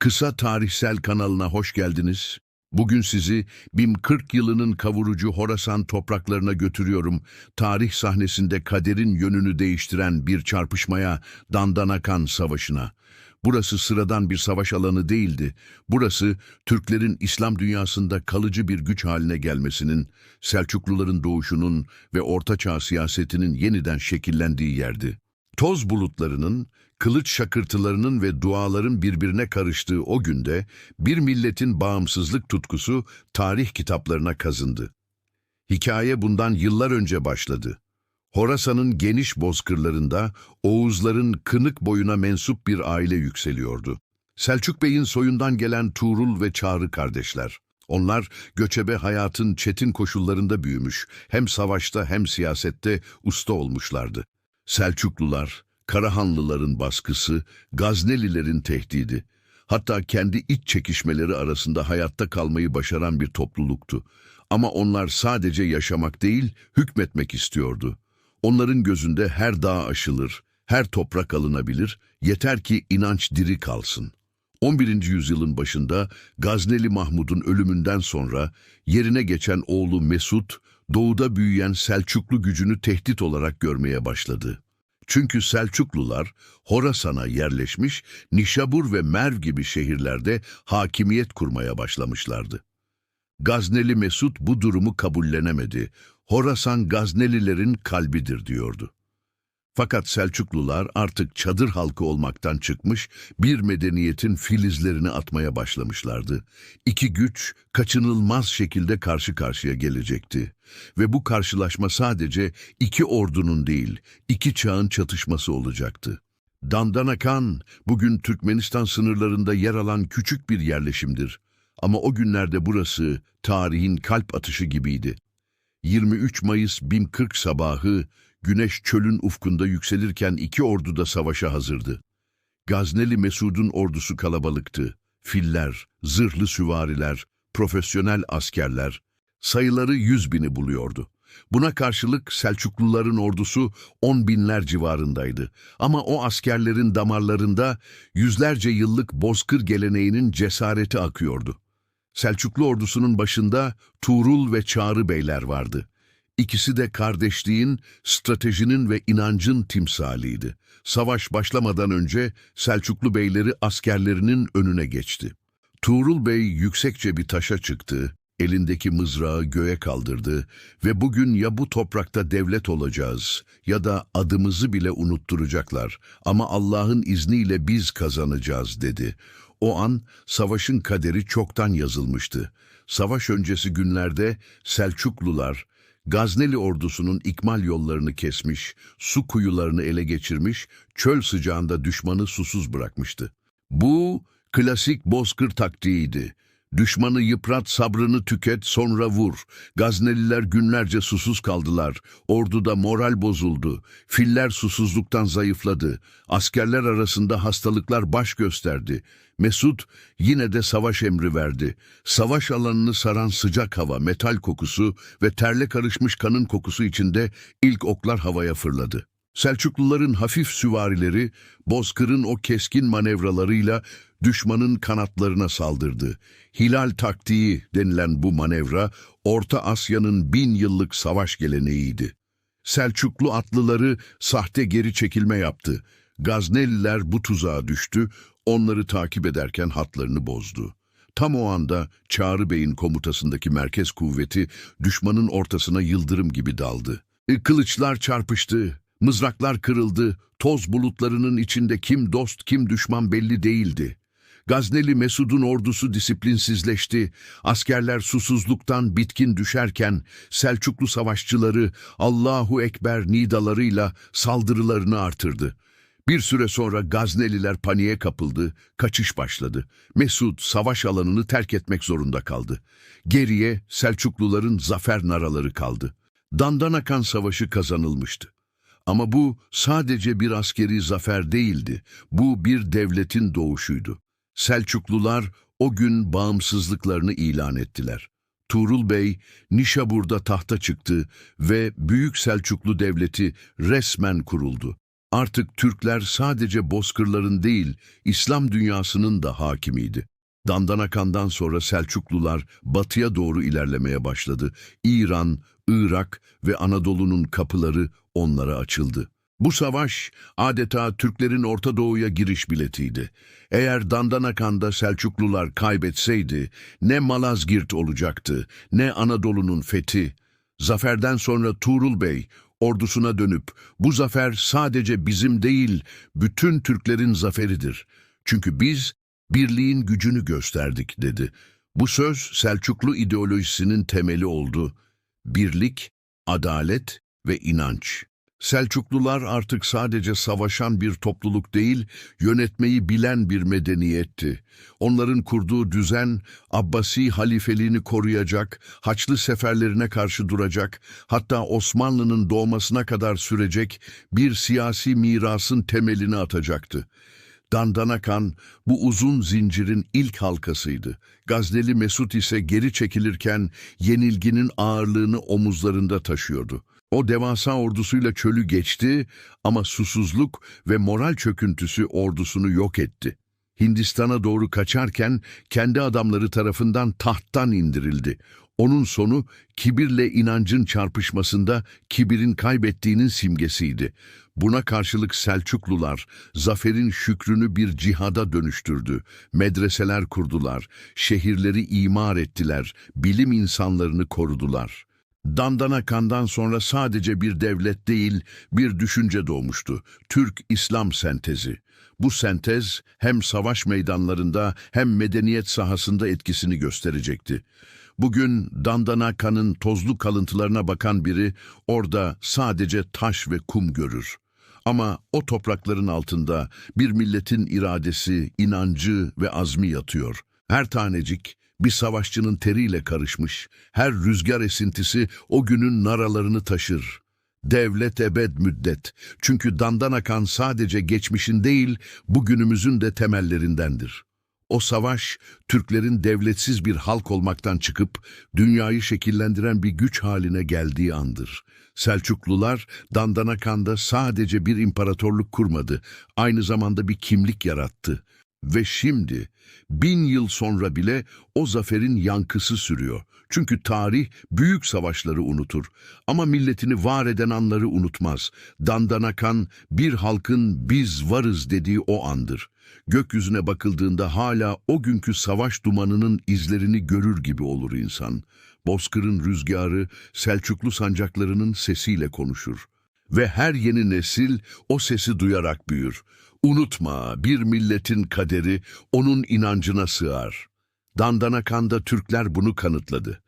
Kısa Tarihsel kanalına hoş geldiniz. Bugün sizi BİM 40 yılının kavurucu Horasan topraklarına götürüyorum. Tarih sahnesinde kaderin yönünü değiştiren bir çarpışmaya, Dandanakan Savaşı'na. Burası sıradan bir savaş alanı değildi. Burası Türklerin İslam dünyasında kalıcı bir güç haline gelmesinin, Selçukluların doğuşunun ve Ortaçağ siyasetinin yeniden şekillendiği yerdi. Toz bulutlarının, kılıç şakırtılarının ve duaların birbirine karıştığı o günde bir milletin bağımsızlık tutkusu tarih kitaplarına kazındı. Hikaye bundan yıllar önce başladı. Horasan'ın geniş bozkırlarında Oğuzların kınık boyuna mensup bir aile yükseliyordu. Selçuk Bey'in soyundan gelen Tuğrul ve Çağrı kardeşler. Onlar göçebe hayatın çetin koşullarında büyümüş, hem savaşta hem siyasette usta olmuşlardı. Selçuklular, Karahanlıların baskısı, Gaznelilerin tehdidi, hatta kendi iç çekişmeleri arasında hayatta kalmayı başaran bir topluluktu. Ama onlar sadece yaşamak değil, hükmetmek istiyordu. Onların gözünde her dağ aşılır, her toprak alınabilir, yeter ki inanç diri kalsın. 11. yüzyılın başında Gazneli Mahmud'un ölümünden sonra yerine geçen oğlu Mesut, doğuda büyüyen Selçuklu gücünü tehdit olarak görmeye başladı. Çünkü Selçuklular Horasan'a yerleşmiş, Nişabur ve Merv gibi şehirlerde hakimiyet kurmaya başlamışlardı. Gazneli Mesut bu durumu kabullenemedi. Horasan Gaznelilerin kalbidir diyordu. Fakat Selçuklular artık çadır halkı olmaktan çıkmış, bir medeniyetin filizlerini atmaya başlamışlardı. İki güç kaçınılmaz şekilde karşı karşıya gelecekti. Ve bu karşılaşma sadece iki ordunun değil, iki çağın çatışması olacaktı. Dandanakan, bugün Türkmenistan sınırlarında yer alan küçük bir yerleşimdir. Ama o günlerde burası tarihin kalp atışı gibiydi. 23 Mayıs 1040 sabahı güneş çölün ufkunda yükselirken iki ordu da savaşa hazırdı. Gazneli Mesud'un ordusu kalabalıktı. Filler, zırhlı süvariler, profesyonel askerler, sayıları yüz bini buluyordu. Buna karşılık Selçukluların ordusu on binler civarındaydı. Ama o askerlerin damarlarında yüzlerce yıllık bozkır geleneğinin cesareti akıyordu. Selçuklu ordusunun başında Tuğrul ve Çağrı beyler vardı. İkisi de kardeşliğin, stratejinin ve inancın timsaliydi. Savaş başlamadan önce Selçuklu beyleri askerlerinin önüne geçti. Tuğrul Bey yüksekçe bir taşa çıktı, elindeki mızrağı göğe kaldırdı ve bugün ya bu toprakta devlet olacağız ya da adımızı bile unutturacaklar ama Allah'ın izniyle biz kazanacağız dedi. O an savaşın kaderi çoktan yazılmıştı. Savaş öncesi günlerde Selçuklular, Gazneli ordusunun ikmal yollarını kesmiş, su kuyularını ele geçirmiş, çöl sıcağında düşmanı susuz bırakmıştı. Bu klasik bozkır taktiğiydi. Düşmanı yıprat, sabrını tüket, sonra vur. Gazneliler günlerce susuz kaldılar. Orduda moral bozuldu. Filler susuzluktan zayıfladı. Askerler arasında hastalıklar baş gösterdi. Mesut yine de savaş emri verdi. Savaş alanını saran sıcak hava, metal kokusu ve terle karışmış kanın kokusu içinde ilk oklar havaya fırladı. Selçukluların hafif süvarileri, Bozkır'ın o keskin manevralarıyla düşmanın kanatlarına saldırdı. Hilal taktiği denilen bu manevra, Orta Asya'nın bin yıllık savaş geleneğiydi. Selçuklu atlıları sahte geri çekilme yaptı. Gazneliler bu tuzağa düştü, onları takip ederken hatlarını bozdu. Tam o anda Çağrı Bey'in komutasındaki merkez kuvveti düşmanın ortasına yıldırım gibi daldı. E, Kılıçlar çarpıştı, mızraklar kırıldı, toz bulutlarının içinde kim dost kim düşman belli değildi. Gazneli Mesud'un ordusu disiplinsizleşti. Askerler susuzluktan bitkin düşerken Selçuklu savaşçıları Allahu Ekber nidalarıyla saldırılarını artırdı. Bir süre sonra Gazneliler paniğe kapıldı, kaçış başladı. Mesud savaş alanını terk etmek zorunda kaldı. Geriye Selçukluların zafer naraları kaldı. Dandanakan Savaşı kazanılmıştı. Ama bu sadece bir askeri zafer değildi. Bu bir devletin doğuşuydu. Selçuklular o gün bağımsızlıklarını ilan ettiler. Tuğrul Bey Nişabur'da tahta çıktı ve Büyük Selçuklu Devleti resmen kuruldu. Artık Türkler sadece bozkırların değil, İslam dünyasının da hakimiydi. Dandanakan'dan sonra Selçuklular batıya doğru ilerlemeye başladı. İran, Irak ve Anadolu'nun kapıları onlara açıldı. Bu savaş adeta Türklerin Orta Doğu'ya giriş biletiydi. Eğer Dandanakan'da Selçuklular kaybetseydi ne Malazgirt olacaktı ne Anadolu'nun fethi. Zaferden sonra Tuğrul Bey ordusuna dönüp bu zafer sadece bizim değil bütün Türklerin zaferidir. Çünkü biz birliğin gücünü gösterdik dedi. Bu söz Selçuklu ideolojisinin temeli oldu. Birlik, adalet ve inanç. Selçuklular artık sadece savaşan bir topluluk değil, yönetmeyi bilen bir medeniyetti. Onların kurduğu düzen, Abbasi halifeliğini koruyacak, Haçlı seferlerine karşı duracak, hatta Osmanlı'nın doğmasına kadar sürecek bir siyasi mirasın temelini atacaktı. Dandanakan bu uzun zincirin ilk halkasıydı. Gazneli Mesut ise geri çekilirken yenilginin ağırlığını omuzlarında taşıyordu. O devasa ordusuyla çölü geçti ama susuzluk ve moral çöküntüsü ordusunu yok etti. Hindistan'a doğru kaçarken kendi adamları tarafından tahttan indirildi. Onun sonu kibirle inancın çarpışmasında kibirin kaybettiğinin simgesiydi. Buna karşılık Selçuklular zaferin şükrünü bir cihada dönüştürdü. Medreseler kurdular, şehirleri imar ettiler, bilim insanlarını korudular. Dandanakan'dan sonra sadece bir devlet değil, bir düşünce doğmuştu. Türk-İslam sentezi. Bu sentez hem savaş meydanlarında hem medeniyet sahasında etkisini gösterecekti. Bugün Dandanakan'ın tozlu kalıntılarına bakan biri orada sadece taş ve kum görür. Ama o toprakların altında bir milletin iradesi, inancı ve azmi yatıyor. Her tanecik bir savaşçının teriyle karışmış, her rüzgar esintisi o günün naralarını taşır. Devlet ebed müddet. Çünkü Dandanakan sadece geçmişin değil, bugünümüzün de temellerindendir. O savaş, Türklerin devletsiz bir halk olmaktan çıkıp dünyayı şekillendiren bir güç haline geldiği andır. Selçuklular Dandanakan'da sadece bir imparatorluk kurmadı, aynı zamanda bir kimlik yarattı. Ve şimdi, bin yıl sonra bile o zaferin yankısı sürüyor. Çünkü tarih büyük savaşları unutur ama milletini var eden anları unutmaz. Dandanakan bir halkın biz varız dediği o andır. Gökyüzüne bakıldığında hala o günkü savaş dumanının izlerini görür gibi olur insan. Bozkır'ın rüzgarı Selçuklu sancaklarının sesiyle konuşur. Ve her yeni nesil o sesi duyarak büyür. Unutma bir milletin kaderi onun inancına sığar. Dandanakan'da Türkler bunu kanıtladı.